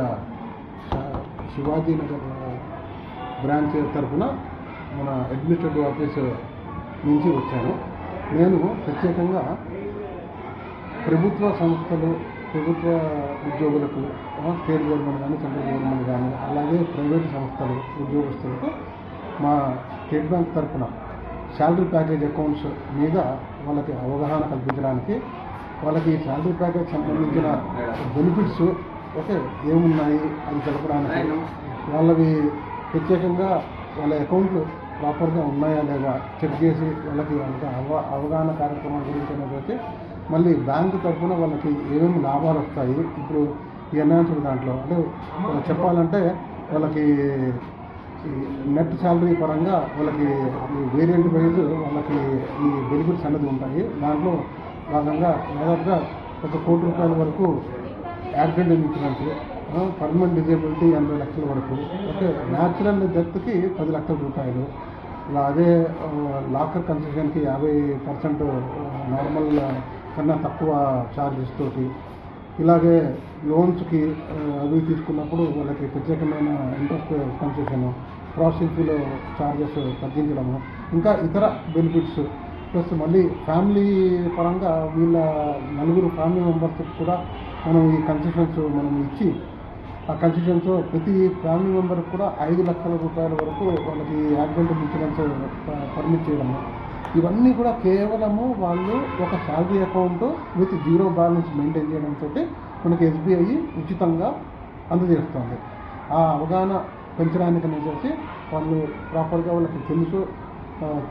State Shivaji branch తరఫున మన administrative office నుంచి వచ్చాను. నేను ప్రత్యేకంగా ప్రభుత్వ సంస్థలు ప్రభుత్వ ఉద్యోగులకు స్టేట్ గవర్నమెంట్ కానీ సెంట్రల్ గవర్నమెంట్ కానీ అలాగే ప్రైవేట్ సంస్థలు ఉద్యోగస్తులకు మా స్టేట్ బ్యాంక్ తరఫున శాలరీ ప్యాకేజ్ అకౌంట్స్ మీద వాళ్ళకి అవగాహన కల్పించడానికి వాళ్ళకి శాలరీ ప్యాకేజ్ సంబంధించిన బెనిఫిట్స్ ఓకే ఏమున్నాయి? అది తెలపడానికి. వాళ్ళవి ప్రత్యేకంగా వాళ్ళ అకౌంట్లు ప్రాపర్గా ఉన్నాయా లేదా చెక్ చేసి వాళ్ళకి ఒక అవ అవగాహన కార్యక్రమం గురించి అనేది మళ్ళీ బ్యాంకు తరఫున వాళ్ళకి ఏమేమి లాభాలు వస్తాయి? ఇప్పుడు ఈ అన్యాన్స్డ్ దాంట్లో అంటే చెప్పాలంటే వాళ్ళకి నెట్ శాలరీ పరంగా వాళ్ళకి ఈ వేరియంట్ వైజ్ వాళ్ళకి ఈ బెనిఫిట్స్ అనేది ఉంటాయి. దాంట్లో భాగంగా దాదాపుగా ఒక కోటి రూపాయల వరకు యాక్సిడెంట్ ఇన్సూరెన్స్ పర్మనెంట్ డిజేబిలిటీ ఎనభై లక్షల వరకు ఓకే న్యాచురల్ డెత్కి పది లక్షల రూపాయలు. ఇలా అదే లాకర్ కన్సెషన్కి యాభై పర్సెంట్ నార్మల్ కన్నా తక్కువ ఛార్జెస్ తోటి. ఇలాగే లోన్స్కి అవి తీసుకున్నప్పుడు వాళ్ళకి ప్రత్యేకమైన ఇంట్రెస్ట్ కన్సెషన్ ప్రాసెసింగ్లో ఛార్జెస్ తగ్గించడము. ఇంకా ఇతర బెనిఫిట్స్. ప్లస్ మళ్ళీ ఫ్యామిలీ పరంగా వీళ్ళ నలుగురు ఫ్యామిలీ మెంబర్స్కి కూడా మనం ఈ కన్సెషన్స్ మనం ఇచ్చి ఆ కన్సెషన్స్ ప్రతి ఫ్యామిలీ మెంబర్కి కూడా ఐదు లక్షల రూపాయల వరకు వాళ్ళకి యాక్సిడెంట్ ఇన్సూరెన్స్ పర్మిట్ చేయడము. ఇవన్నీ కూడా కేవలము వాళ్ళు ఒక salary account with zero balance maintain చేయడంతో మనకి ఎస్బీఐ ఉచితంగా అందజేస్తుంది. ఆ అవగాహన పెంచడానికి అనేసి వాళ్ళు ప్రాపర్గా వాళ్ళకి తెలుసు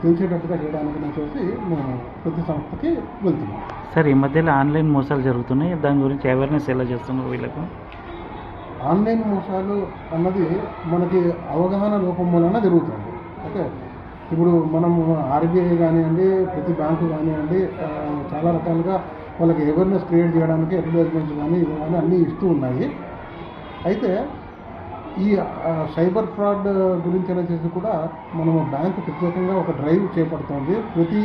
తెలిసేటట్టుగా చేయడానికి అనేసి మేము ప్రతి సంస్థకి వెళ్తున్నాం. సార్ ఈ మధ్యలో ఆన్లైన్ మోసాలు జరుగుతున్నాయి. దాని గురించి అవేర్నెస్ ఎలా చేస్తున్నారు వీళ్ళకు? ఆన్లైన్ మోసాలు అన్నది మనకి అవగాహన లోపం వలన జరుగుతుంది. ఓకే? ఇప్పుడు మనం ఆర్బీఐ కానివ్వండి ప్రతి బ్యాంకు కానివ్వండి చాలా రకాలుగా వాళ్ళకి అవేర్నెస్ క్రియేట్ చేయడానికి అడ్వర్టైజ్మెంట్స్ కానీ ఇవి కానీ అన్నీ ఇస్తూ ఉన్నాయి. అయితే ఈ సైబర్ ఫ్రాడ్ గురించి అనేసి కూడా మనము బ్యాంకు ప్రత్యేకంగా ఒక డ్రైవ్ చేపడుతోంది. ప్రతి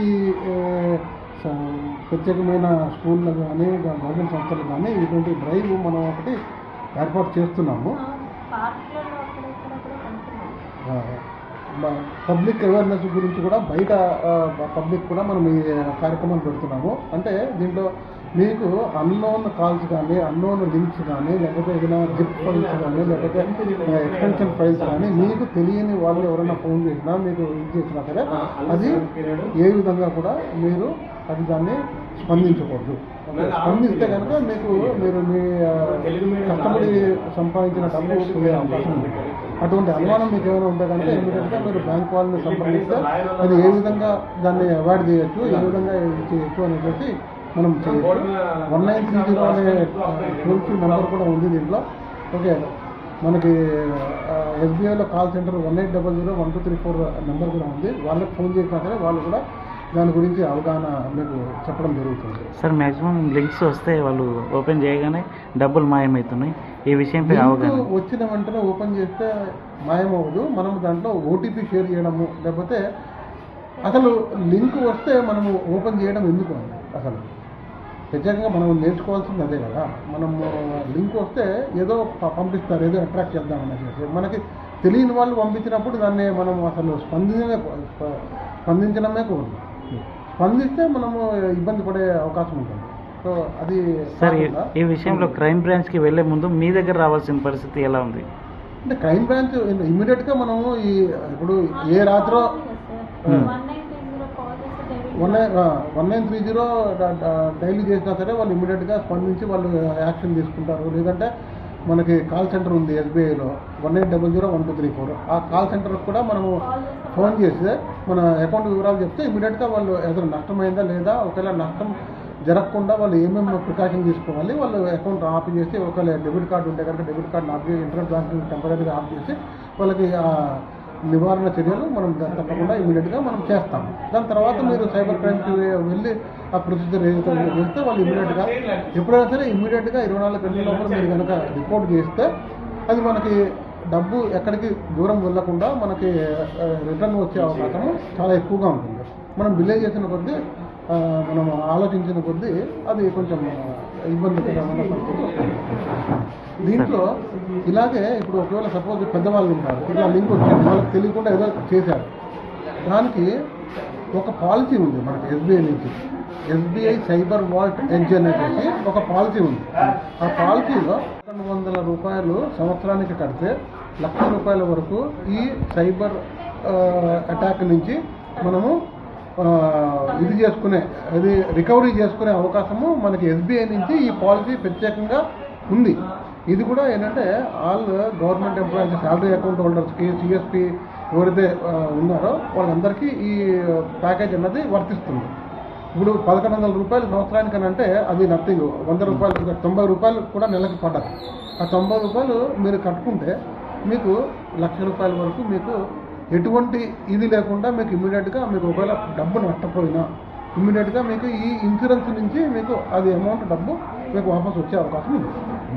ప్రత్యేకమైన స్కూళ్ళు కానీ గవర్నమెంట్ సంస్థలు కానీ ఇటువంటి డ్రైవ్ మనం ఒకటి ఏర్పాటు చేస్తున్నాము. పబ్లిక్ అవేర్నెస్ గురించి కూడా బయట పబ్లిక్ కూడా మనం ఈ కార్యక్రమం పెడుతున్నాము. అంటే దీంట్లో మీకు అన్నోన్ కాల్స్ కానీ అన్నోన్ లింక్స్ కానీ లేకపోతే ఏదైనా జిప్ ఫైల్స్ కానీ లేకపోతే ఎక్స్టెన్షన్ ఫైల్స్ కానీ మీకు తెలియని వాళ్ళు ఎవరైనా ఫోన్ చేసినా మీకు ఇది చేసినా సరే అది ఏ విధంగా కూడా మీరు అది దాన్ని స్పందించకూడదు. స్పందిస్తే కనుక మీకు మీరు మీ కష్టపడి సంపాదించిన డబ్బు పోయే అవకాశం ఉంది. అటువంటి అనుమానం మీకు ఏమైనా ఉంటే కనుక ఇమీడియట్గా మీరు బ్యాంక్ వాళ్ళని సంప్రదిస్తే అది ఏ విధంగా దాన్ని అవాయిడ్ చేయొచ్చు ఏ విధంగా చేయొచ్చు అనేసి మనం వన్ నైన్ త్రీ జీరో అనే టోల్ ఫ్రీ నెంబర్ కూడా ఉంది దీంట్లో. ఓకే. మనకి ఎస్బీఐలో call centre one eight double zero one two three four number కూడా ఉంది. వాళ్ళకి ఫోన్ చేసినా సరే వాళ్ళు కూడా దాని గురించి అవగాహన మీకు చెప్పడం జరుగుతుంది. సార్ మ్యాక్సిమం లింక్స్ వస్తే వాళ్ళు ఓపెన్ చేయగానే డబ్బులు మాయమవుతున్నాయి. ఈ విషయంపై అవగాహన. వచ్చిన వెంటనే ఓపెన్ చేస్తే మాయమవ్వదు. మనం దాంట్లో ఓటీపీ షేర్ చేయడము లేకపోతే అసలు లింక్ వస్తే మనము ఓపెన్ చేయడం ఎందుకు అండి? అసలు ప్రత్యేకంగా మనం నేర్చుకోవాల్సింది అదే కదా. మనము లింక్ వస్తే ఏదో ప- పంపిస్తారు ఏదో అట్రాక్ట్ చేద్దామని చెప్పి మనకి తెలియని వాళ్ళు పంపించినప్పుడు దాన్ని మనం అసలు స్పందించమే స్ప- స్పందించడమే కూడదు స్పందిస్తే మనము ఇబ్బంది పడే అవకాశం ఉంటుంది. సో అది సార్ ఈ- విషయంలో క్రైమ్ బ్రాంచ్కి వెళ్ళే ముందు మీ దగ్గర రావాల్సిన పరిస్థితి ఎలా ఉంది? అంటే క్రైమ్ బ్రాంచ్ ఇమ్మీడియట్గా మనము ఈ ఇప్పుడు ఏ రాత్రో Hmm. One nine three zero call చేస్తే direct one nine one nine three zero dial చేసినా సరే వాళ్ళు ఇమీడియట్గా స్పందించి వాళ్ళు యాక్షన్ తీసుకుంటారు. లేదంటే మనకి కాల్ సెంటర్ ఉంది ఎస్బీఐలో one eight double zero one two three four. ఆ కాల్ సెంటర్కి కూడా మనము ఫోన్ చేస్తే మన అకౌంట్ వివరాలు చెప్తే ఇమీడియట్గా వాళ్ళు ఏదైనా నష్టమైందా లేదా ఒకవేళ నష్టం జరగకుండా వాళ్ళు ఏమేమి ప్రికాషన్ తీసుకోవాలి వాళ్ళు అకౌంట్ ఆఫ్ చేసి ఒకవేళ డెబిట్ కార్డు ఉంటే కనుక డెబిట్ కార్డు ఆఫ్ చేసి ఇంటర్నెట్ బ్యాంకింగ్ టెంపరీగా ఆఫ్ చేసి వాళ్ళకి నివారణ చర్యలు మనం తప్పకుండా ఇమీడియట్గా మనం చేస్తాం దాని తర్వాత మీరు సైబర్ క్రైమ్కి వెళ్ళి ఆ ప్రొసీజర్ ఏదైతే చేస్తే వాళ్ళు ఇమీడియట్గా ఎప్పుడైనా సరే ఇమీడియట్గా ఇరవై నాలుగు గంటల లోపల మీరు కనుక రిపోర్ట్ చేస్తే అది మనకి డబ్బు ఎక్కడికి దూరం వెళ్ళకుండా మనకి రిటర్న్ వచ్చే అవకాశం చాలా ఎక్కువగా ఉంటుంది. మనం డిలే చేసిన కొద్దీ మనం ఆలోచించిన కొద్దీ అది కొంచెం ఇబ్బంది దీంట్లో ఇలాగే ఇప్పుడు ఒకవేళ సపోజ్ పెద్దవాళ్ళు ఉంటారు ఇట్లా లింక్ వచ్చింది వాళ్ళకి తెలియకుండా ఏదో చేశారు. దానికి ఒక పాలసీ ఉంది మనకి ఎస్బీఐ నుంచి. ఎస్బీఐ సైబర్ వాల్ట్ ఎడ్జ్ అనేసి ఒక పాలసీ ఉంది. ఆ పాలసీలో రెండు వందల రూపాయలు సంవత్సరానికి కడితే లక్ష రూపాయల వరకు ఈ సైబర్ అటాక్ నుంచి మనము ఇది చేసుకునే అది రికవరీ చేసుకునే అవకాశము మనకి ఎస్బీఐ నుంచి ఈ పాలసీ ప్రత్యేకంగా ఉంది. ఇది కూడా ఏంటంటే all government employees salary account హోల్డర్స్కి CSP ఎవరైతే ఉన్నారో వాళ్ళందరికీ ఈ ప్యాకేజ్ అన్నది వర్తిస్తుంది. ఇప్పుడు పదకొండు వందల రూపాయలు సంవత్సరానికి అని అంటే అది నథింగ్ వంద రూపాయలు తొంభై రూపాయలు కూడా నెలకి పడ్డదు. ఆ తొంభై రూపాయలు మీరు కట్టుకుంటే మీకు లక్ష రూపాయల వరకు మీకు ఎటువంటి ఇది లేకుండా మీకు ఇమ్మీడియట్గా మీకు ఒకవేళ డబ్బు నష్టపోయినా ఇమ్మీడియట్గా మీకు ఈ ఇన్సూరెన్స్ నుంచి మీకు అది అమౌంట్ డబ్బు మీకు వాపస్ వచ్చే అవకాశం ఉంది.